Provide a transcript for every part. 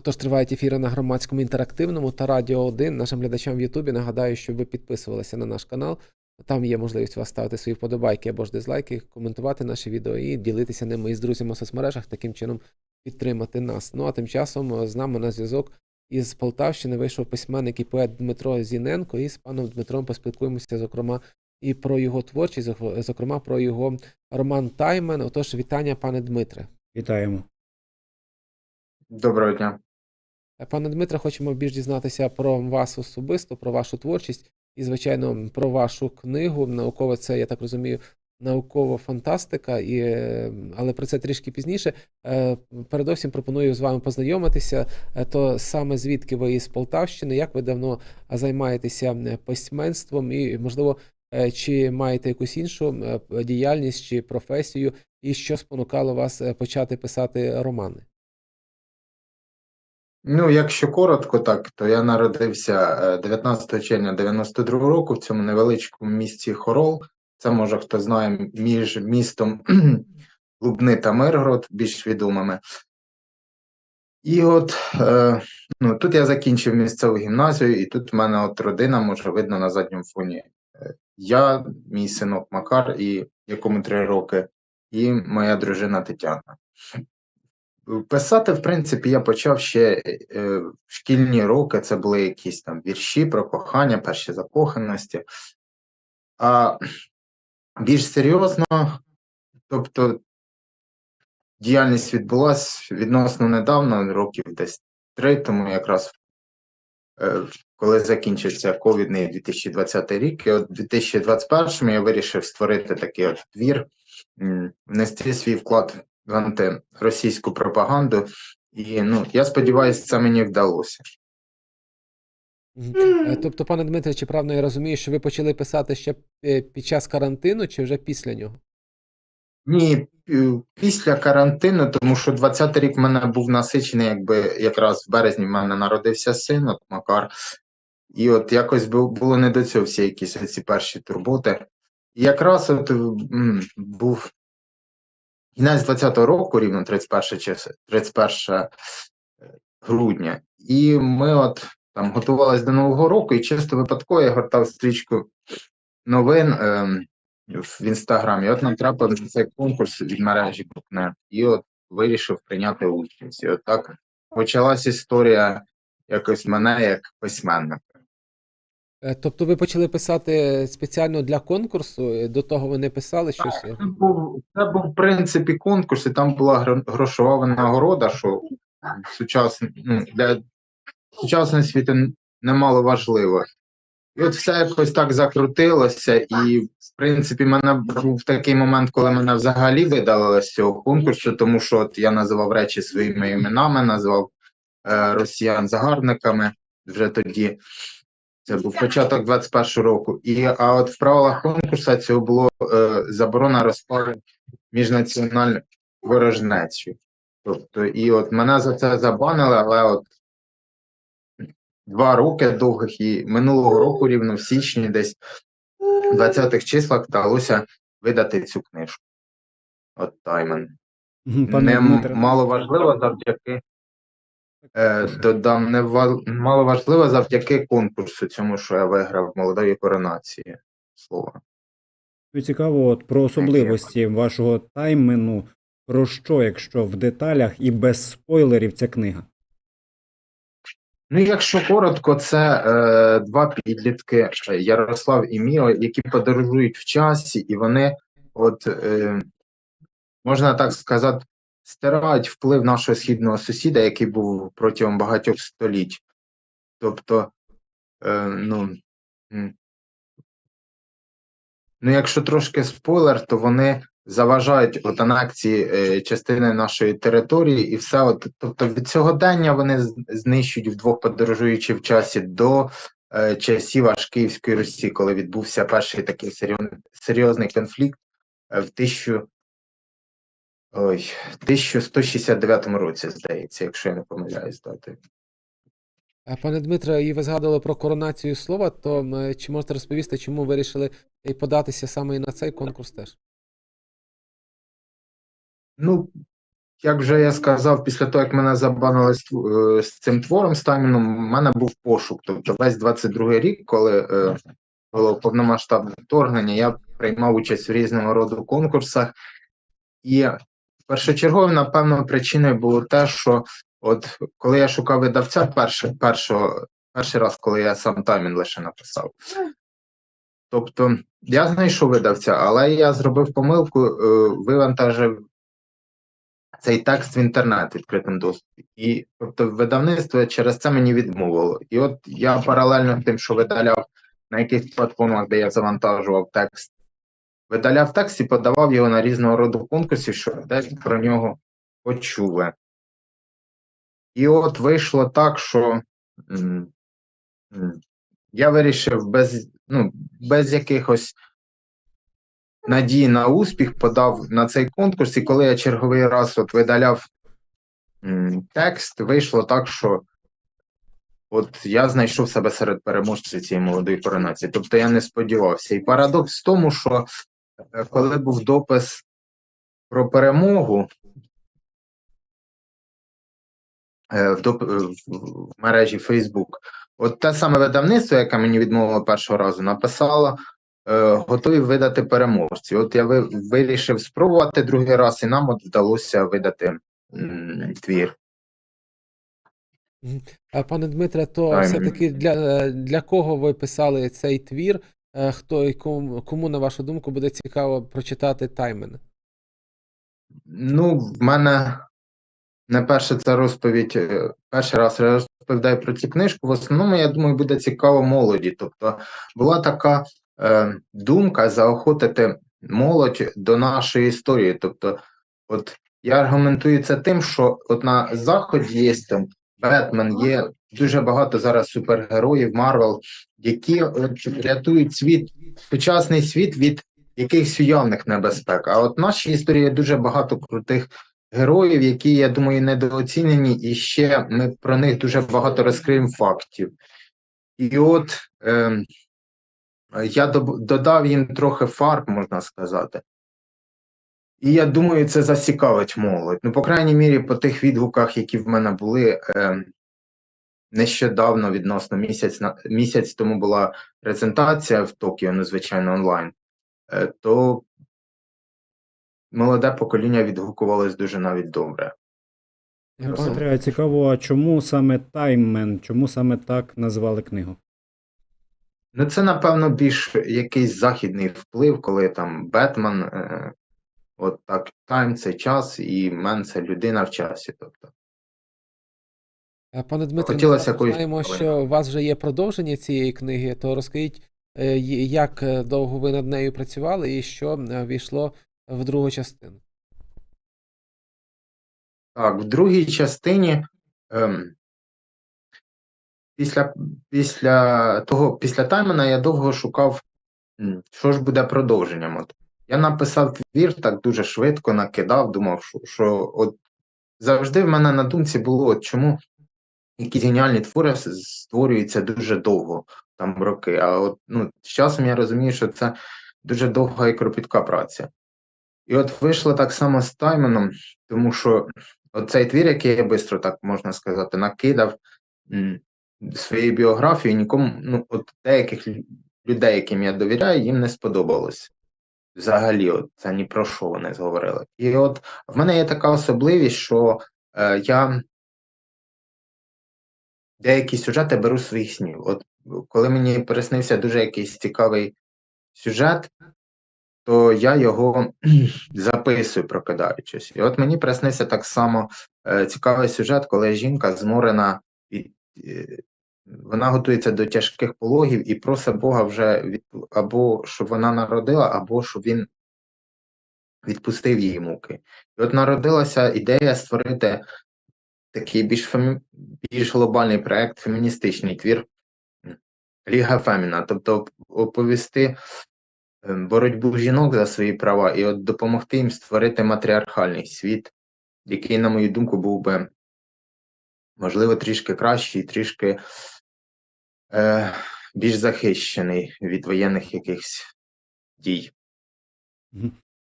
Отож, тривають ефіри на громадському інтерактивному та Радіо 1. Нашим глядачам в Ютубі нагадаю, щоб ви підписувалися на наш канал. Там є можливість вас ставити свої вподобайки або ж дизлайки, коментувати наші відео і ділитися ними із друзями у соцмережах, таким чином підтримати нас. Ну а тим часом е, з нами на зв'язок із Полтавщини вийшов письменник і поет Дмитро Зіненко, і з паном Дмитром поспілкуємося, зокрема, і про його творчість, зокрема про його роман Таймен. Отож, вітання, пане Дмитре. Вітаємо. Доброго дня. Пане Дмитре, хочемо більш дізнатися про вас особисто, про вашу творчість і, звичайно, про вашу книгу. Науково це, я так розумію, наукова фантастика, і, але про це трішки пізніше. Е, Передовсім пропоную з вами познайомитися. Е, То саме звідки ви із Полтавщини, як ви давно займаєтеся письменством, і, можливо, е, чи маєте якусь іншу діяльність чи професію, і що спонукало вас почати писати романи? Ну, якщо коротко, так, то я народився е, 19 червня 92 року в цьому невеличкому місті Хорол. Це може хто знає між містом Лубни та Миргород, більш відомими. І от е, ну, тут я закінчив місцеву гімназію, і тут в мене от родина може видно на задньому фоні. Е, Я, мій синок Макар, і якому три роки, і моя дружина Тетяна. Писати, в принципі, я почав ще е, в шкільні роки. Це були якісь там вірші про кохання, перші закоханості. А більш серйозно, тобто діяльність відбулася відносно недавно, років десь три, тому якраз е, коли закінчився ковідний 2020 рік, і от 2021 я вирішив створити такий от твір, м, внести свій вклад в антиросійську пропаганду. І ну, я сподіваюся, це мені вдалося. Е, Тобто, пане Дмитре, чи правильно я розумію, що ви почали писати ще е, під час карантину, чи вже після нього? Ні, після карантину, тому що 20-й рік в мене був насичений, якби якраз в березні в мене народився син, от Макар. І от якось було не до цього всі якісь ці перші турботи. І якраз от м, був кінець 20-го року, рівно 31 чис- 31 грудня. І ми от там готувалися до Нового року, і чисто випадково я гортав стрічку новин ем, в інстаграмі. От нам трапив цей конкурс від мережі Букнет, і от вирішив прийняти участь. І от так почалась історія якось мене як письменника. Е, Тобто ви почали писати спеціально для конкурсу, е, до того ви не писали щось? Це був, це був в принципі конкурс, і там була гро- грошова нагорода, що сучасн, ну, для сучасного світу немало важливо. І от все якось так закрутилося, і в принципі, в мене був такий момент, коли мене взагалі видалили з цього конкурсу, тому що от я називав речі своїми іменами, називав е, росіян загарбниками вже тоді. Це був початок 21 року. І а от в правилах конкурсу цього було е, заборона розпалу міжнаціональну ворожнечу. Тобто, і от мене за це забанили, але от два роки довгих і минулого року, рівно в січні, десь в 20-х числах вдалося видати цю книжку. От Таймен. Мгм, Не Дмитре, мало важливо завдяки. Е, додам не ва- завдяки конкурсу цьому, що я виграв молодої коронації. Слово. цікаво от, про особливості вашого таймену. Про що, якщо в деталях і без спойлерів ця книга? Ну, якщо коротко, це е, два підлітки е, Ярослав і Міо, які подорожують в часі, і вони, от е, можна так сказати, стирають вплив нашого східного сусіда, який був протягом багатьох століть. Тобто, е, ну, ну, якщо трошки спойлер, то вони заважають от анексії е, частини нашої території, і все. От, тобто від сьогодення вони знищують вдвох подорожуючи в часі до е, часів аж Київської Русі, коли відбувся перший такий серйозний, конфлікт е, в тисячу, ой, 1169 році, здається, якщо я не помиляюсь дати. Пане Дмитре, і ви згадували про коронацію слова, то чи можете розповісти, чому вирішили податися саме і на цей конкурс теж? Ну, як вже я сказав, після того, як мене забанили з, е, з цим твором з тайміном, у мене був пошук. Тобто весь 22 рік, коли е, було повномасштабне вторгнення, я приймав участь в різного роду конкурсах. І першочерговою, напевно, причиною було те, що от коли я шукав видавця перше, першого, перший раз, коли я сам таймінг лише написав. Тобто я знайшов видавця, але я зробив помилку, е, вивантажив цей текст в інтернет в відкритому доступі. І тобто видавництво через це мені відмовило. І от я паралельно тим, що видаляв на якихось платформах, де я завантажував текст, видаляв текст і подавав його на різного роду конкурсів, щоб десь про нього почули. І от вийшло так, що я вирішив без, ну, без якихось надії на успіх подав на цей конкурс, і коли я черговий раз от видаляв текст, вийшло так, що от я знайшов себе серед переможців цієї молодої коронації. Тобто я не сподівався. І парадокс в тому, що коли був допис про перемогу е, в, доп... е, в мережі Facebook, от те саме видавництво, яке мені відмовило першого разу, написало е, готові видати переможці. От я ви- вирішив спробувати другий раз, і нам от вдалося видати твір. А, Пане Дмитре, то все-таки для, е, для кого ви писали цей твір? Е, Хто і кому, кому, на вашу думку, буде цікаво прочитати Таймен? Ну, в мене не перше це розповідь. е, Перший раз розповідаю про цю книжку. В основному, я думаю, буде цікаво молоді. Тобто була така е, думка заохотити молодь до нашої історії. Тобто, от я аргументую це тим, що от на заході є там Бетмен, є дуже багато зараз супергероїв Марвел, які рятують світ, сучасний світ від якихось уявних небезпек. А от в нашій історії дуже багато крутих героїв, які, я думаю, недооцінені, і ще ми про них дуже багато розкриємо фактів. І от е, я додав їм трохи фарб, можна сказати. І я думаю, це зацікавить молодь. Ну, по крайній мірі, по тих відгуках, які в мене були е, нещодавно, відносно місяць, на, місяць тому була презентація в Токіо, ну, звичайно, онлайн, е, то молоде покоління відгукувалось дуже навіть добре. Пане- цікаво, а чому саме Тайммен, чому саме так назвали книгу? Ну, це, напевно, більш якийсь західний вплив, коли там Бетмен, е, от так, тайм це час, і мен це людина в часі. Тобто. Е, Пане Дмитре, ми знаємо, що у вас вже є продовження цієї книги, то розкажіть, е, як е, довго ви над нею працювали і що війшло в другу частину. Так, в другій частині ем, після, після того, після Таймена я довго шукав, що ж буде продовженням. От. Я написав твір так дуже швидко, накидав, думав, що, що от завжди в мене на думці було, от чому якісь геніальні твори створюються дуже довго, там роки. А от ну, з часом я розумію, що це дуже довга і кропітка праця. І от вийшло так само з Тайменом, тому що оцей твір, який я швидко, так можна сказати, накидав своєю біографією, нікому, ну, от деяких людей, яким я довіряю, їм не сподобалось. Взагалі, от це ні про що вони зговорили. І от в мене є така особливість, що е, я деякі сюжети беру своїх снів. От коли мені приснився дуже якийсь цікавий сюжет, то я його записую, прокидаючись. І от мені приснився так само е, цікавий сюжет, коли жінка зморена е, Вона готується до тяжких пологів і просить Бога вже від або щоб вона народила, або щоб він відпустив її муки. І от народилася ідея створити такий більш фемі... більш глобальний проект, феміністичний твір Ліга Феміна, тобто оповісти е, боротьбу жінок за свої права і от допомогти їм створити матріархальний світ, який, на мою думку, був би можливо трішки кращий, трішки е, більш захищений від воєнних якихось дій.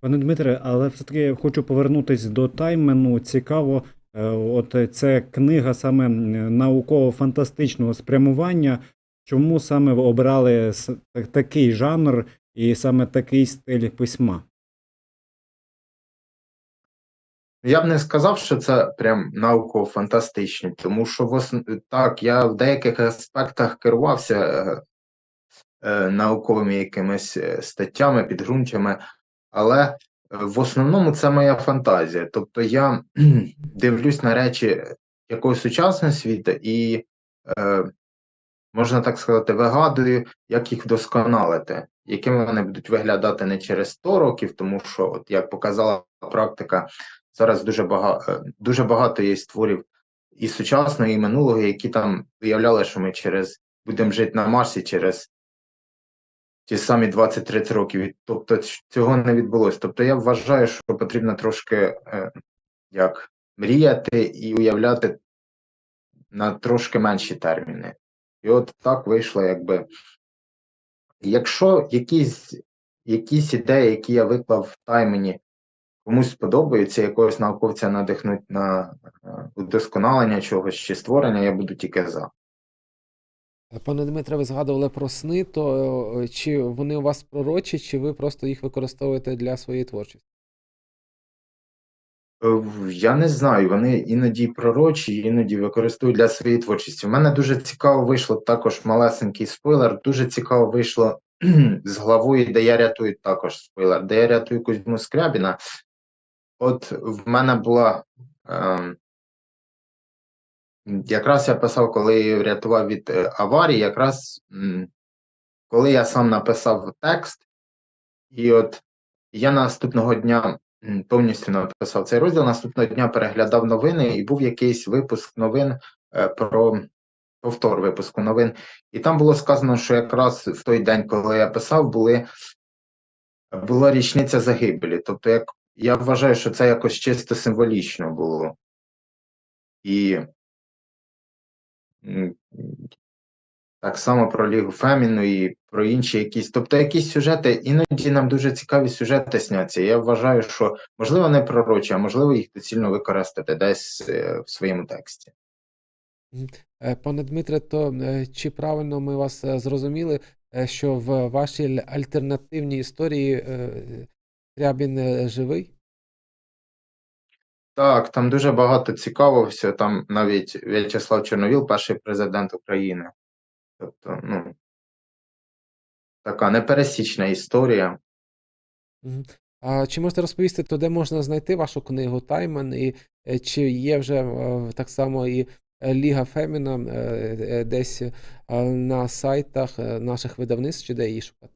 Пане Дмитре, але все-таки я хочу повернутися до таймену. Цікаво, е, от це книга саме науково-фантастичного спрямування. Чому саме обрали такий жанр і саме такий стиль письма? Я б не сказав, що це прям науково-фантастичний, тому що в ос... так, я в деяких аспектах керувався е, е, науковими якимись е, статтями, підґрунтями, але в основному це моя фантазія. Тобто я дивлюсь на речі якогось сучасного світу і, е, можна так сказати, вигадую, як їх вдосконалити, якими вони будуть виглядати не через 100 років, тому що, от як показала практика, зараз дуже багато, дуже багато є творів і сучасного, і минулого, які там виявляли, що ми через будемо жити на Марсі через ті самі 20-30 років. Тобто цього не відбулося. Тобто я вважаю, що потрібно трошки е, як мріяти і уявляти на трошки менші терміни. І от так вийшло, якби. Якщо якісь, якісь ідеї, які я виклав в таймені, комусь сподобаються, якогось науковця надихнуть на е, удосконалення чогось чи створення, я буду тільки за. Пане Дмитре, ви згадували про сни, то е, чи вони у вас пророчі, чи ви просто їх використовуєте для своєї творчості? Е, Я не знаю, вони іноді пророчі, іноді використовують для своєї творчості. У мене дуже цікаво вийшло також малесенький спойлер. Дуже цікаво вийшло з главою, де я рятую також спойлер, де я рятую Кузьму Скрябіна. От в мене була. ем, якраз я писав, коли врятував від е, аварії, якраз коли я сам написав текст, і от я наступного дня повністю написав цей розділ. Наступного дня переглядав новини, і був якийсь випуск новин е, про повтор випуску новин. І там було сказано, що якраз в той день, коли я писав, були, була річниця загибелі. Тобто, як я вважаю, що це якось чисто символічно було. І так само про Лігу Феміну і про інші якісь. Тобто якісь сюжети, іноді нам дуже цікаві сюжети сняться. Я вважаю, що можливо не пророчі, а можливо їх доцільно використати десь е, в своєму тексті. Е, Пане Дмитре, то е, чи правильно ми вас зрозуміли, що в вашій альтернативній історії Скрябін е, живий? Так, там дуже багато цікавого всього. Там навіть В'ячеслав Чорновіл, перший президент України. Тобто, ну така непересічна історія. А чи можете розповісти, то де можна знайти вашу книгу Таймен, і е, чи є вже е, так само і Ліга Феміна десь на сайтах наших видавництв, чи де її шукати?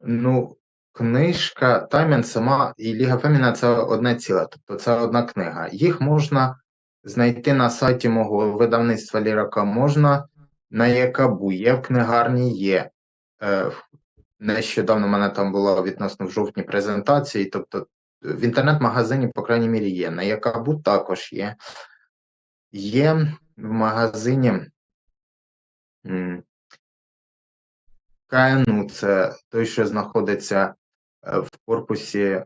Ну, книжка Таймен сама і Ліга Феміна це одне ціле, тобто це одна книга. Їх можна знайти на сайті мого видавництва Лірака, можна на Якабу, є в книгарні, є. Е, Нещодавно в мене там була відносно в жовтні презентації, тобто в інтернет-магазині, по крайній мірі, є. На Якабу також є. Є в магазині КНУ, це той, що знаходиться в корпусі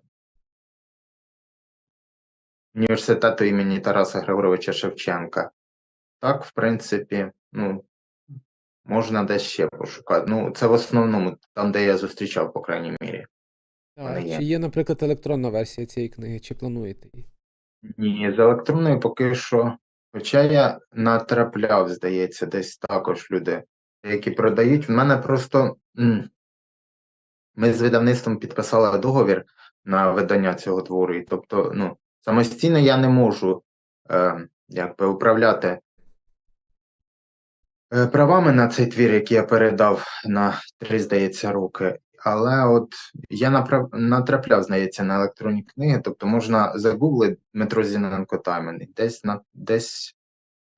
університету імені Тараса Григоровича Шевченка. Так, в принципі, ну, можна десь ще пошукати. Ну, це в основному там, де я зустрічав, по крайній мірі. А чи є, наприклад, електронна версія цієї книги, чи плануєте її? Ні, з електронною поки що. Хоча я натрапляв, здається, десь також люди, які продають. В мене просто м, ми з видавництвом підписали договір на видання цього твору. І тобто, ну, самостійно я не можу е, якби управляти е, правами на цей твір, який я передав на три, здається, роки. Але от я направ... натрапляв, здається, на електронні книги, тобто можна загуглити Дмитро Зіненко Таймен, десь на десь,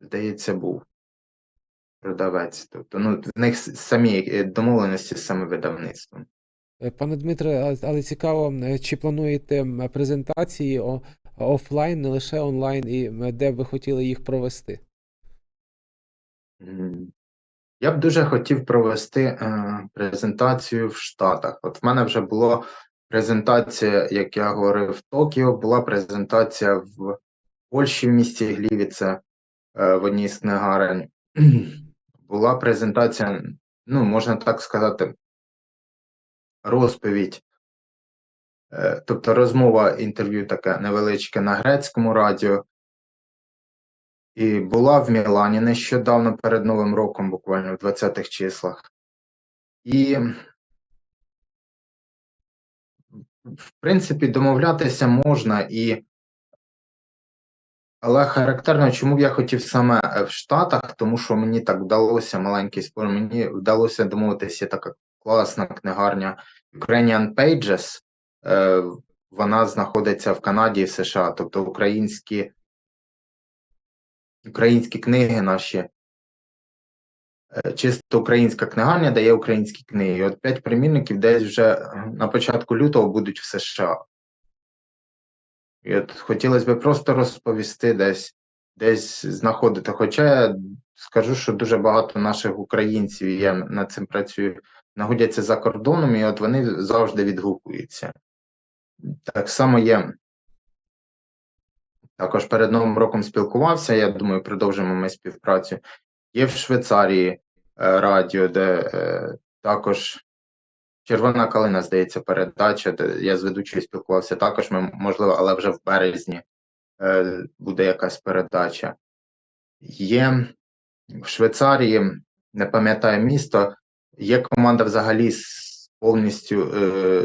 здається, був продавець. Тобто, ну, в них самі е, домовленості з самим видавництвом. Е, Пане Дмитре, але цікаво, е, чи плануєте презентації офлайн, не лише онлайн, і де б ви хотіли їх провести? Я б дуже хотів провести е, презентацію в Штатах. От в мене вже було презентація, як я говорив, в Токіо, була презентація в Польщі в місті Глівіце е, в одній з книгарень. Була презентація, ну, можна так сказати, розповідь, е, тобто розмова, інтерв'ю таке невеличке на грецькому радіо. І була в Мілані нещодавно перед Новим роком, буквально в 20-х числах. І, в принципі, домовлятися можна, і... але характерно, чому б я хотів саме е, в Штатах, тому що мені так вдалося маленький спор, мені вдалося домовитися така класна книгарня Ukrainian Pages. Е, Вона знаходиться в Канаді і США, тобто українські українські книги наші. Е, Чисто українська книгарня дає українські книги. І от п'ять примірників десь вже на початку лютого будуть в США. І от хотілося б просто розповісти десь, десь знаходити. Хоча я скажу, що дуже багато наших українців, я над цим працюю, знаходяться за кордоном, і от вони завжди відгукуються. Так само є. Також перед Новим роком спілкувався. Я думаю, продовжимо ми співпрацю. Є в Швейцарії е, радіо, де е, також Червона калина, здається, передача, де я з ведучою спілкувався. Також ми, можливо, але вже в березні е, буде якась передача. Є в Швейцарії, не пам'ятаю місто, є команда взагалі з повністю е,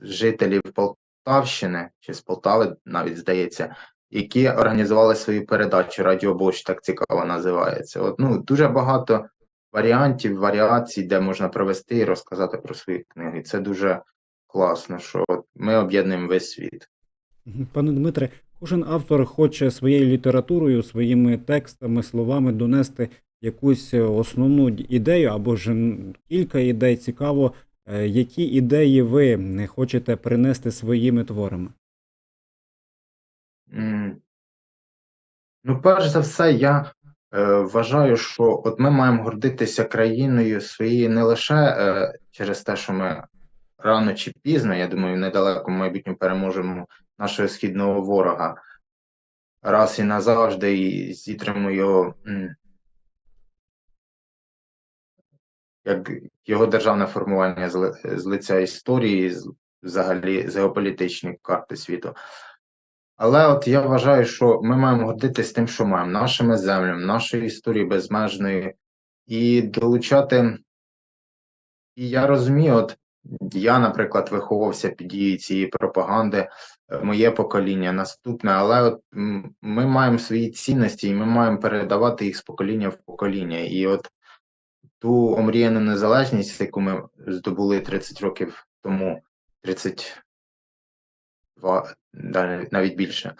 жителів Полтавщини чи з Полтави, навіть здається, які організували свою передачу Радіо Боч, так цікаво називається. От, ну, дуже багато варіантів, варіацій, де можна провести і розказати про свої книги. Це дуже класно, що ми об'єднуємо весь світ. Пане Дмитре, кожен автор хоче своєю літературою, своїми текстами, словами донести якусь е, основну ідею або ж кілька ідей. Цікаво, е, які ідеї ви м, хочете принести своїми творами? Ну, перш за все, я е, вважаю, що от ми маємо гордитися країною своєю не лише е, через те, що ми рано чи пізно, я думаю, в недалекому майбутньому переможемо нашого східного ворога раз і назавжди і зітримо його як його державне формування з, лиця історії, з, взагалі з геополітичної карти світу. Але от я вважаю, що ми маємо гордитись тим, що маємо, нашими землями, нашою історією безмежною, і долучати. І я розумію, от я, наприклад, виховувався під дією цієї пропаганди, е, моє покоління, наступне, але от ми маємо свої цінності, і ми маємо передавати їх з покоління в покоління. І от ту омріяну незалежність, яку ми здобули 30 років тому, 32, навіть більше,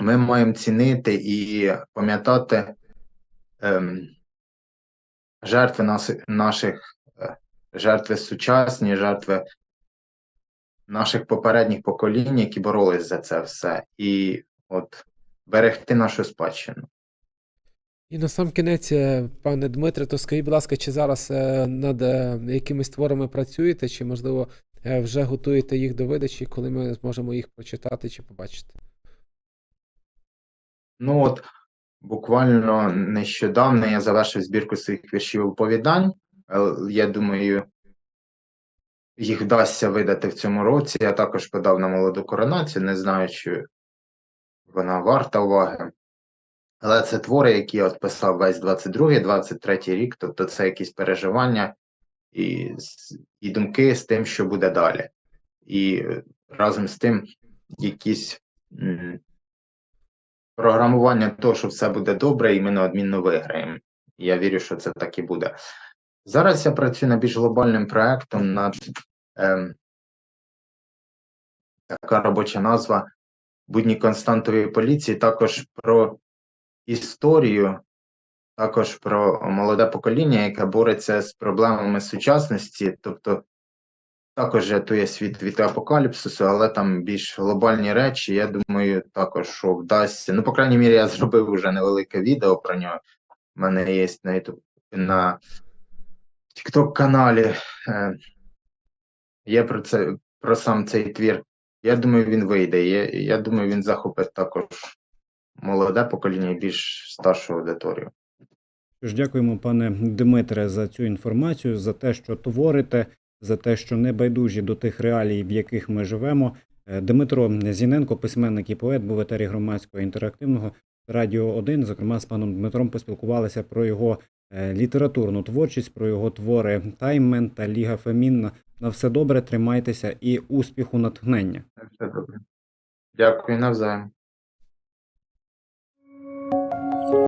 ми маємо цінити і пам'ятати ем, жертви нас, наших, е, жертви сучасні, жертви наших попередніх поколінь, які боролись за це все, і от берегти нашу спадщину. І на сам кінець, е, пане Дмитре, то скажіть, будь ласка, чи зараз е, над е, якимись творами працюєте, чи, можливо, вже готуєте їх до видачі, коли ми зможемо їх прочитати чи побачити? Ну от буквально нещодавно я завершив збірку своїх віршів оповідань. Я думаю, їх вдасться видати в цьому році. Я також подав на молоду коронацію, не знаю, чи вона варта уваги. Але це твори, які от писав весь 22-23 рік, тобто це якісь переживання і, і думки з тим, що буде далі. І е, разом з тим якісь м, програмування того, що все буде добре, і ми неодмінно виграємо. Я вірю, що це так і буде. Зараз я працюю над більш глобальним проектом, над ем, така робоча назва будні константової поліції, також про історію, також про молоде покоління, яке бореться з проблемами сучасності, тобто також рятує світ від апокаліпсису, але там більш глобальні речі. Я думаю, також що вдасться. Ну, по крайній мірі, я зробив вже невелике відео про нього. У мене є на YouTube, на TikTok каналі. Е, є про це про сам цей твір. Я думаю, він вийде. Я, я думаю, він захопить також молоде покоління і більш старшу аудиторію. Тож дякуємо, пане Дмитре, за цю інформацію, за те, що творите, за те, що не байдужі до тих реалій, в яких ми живемо. Е, Дмитро Зіненко, письменник і поет, був в етері громадського інтерактивного Радіо 1. Зокрема, з паном Дмитром поспілкувалися про його е, літературну творчість, про його твори Тайммен та Ліга Фемінна. На все добре, тримайтеся і успіху, натхнення. Все добре. Дякую навзаєм.